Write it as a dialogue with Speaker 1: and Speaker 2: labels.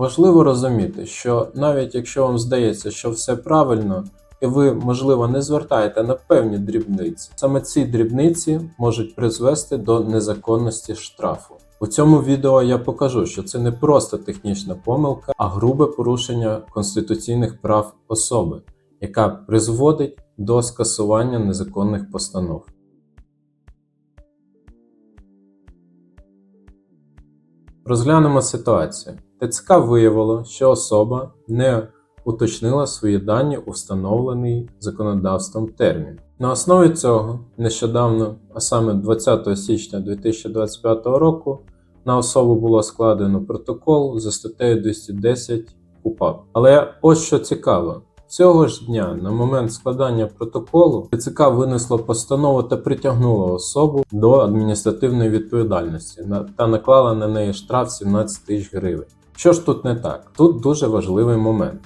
Speaker 1: Важливо розуміти, що навіть якщо вам здається, що все правильно, і ви, можливо, не звертаєте на певні дрібниці, саме ці дрібниці можуть призвести до незаконності штрафу. У цьому відео я покажу, що це не просто технічна помилка, а грубе порушення конституційних прав особи, яка призводить до скасування незаконних постанов. Розглянемо ситуацію. ТЦК виявило, що особа не уточнила свої дані у встановлений законодавством термін. На основі цього нещодавно, а саме 20 січня 2025 року, на особу було складено протокол за статтею 210 КУПАП. Але ось що цікаво. Цього ж дня, на момент складання протоколу, ТЦК винесло постанову та притягнуло особу до адміністративної відповідальності та наклала на неї штраф 17 тисяч гривень. Що ж тут не так? Тут дуже важливий момент.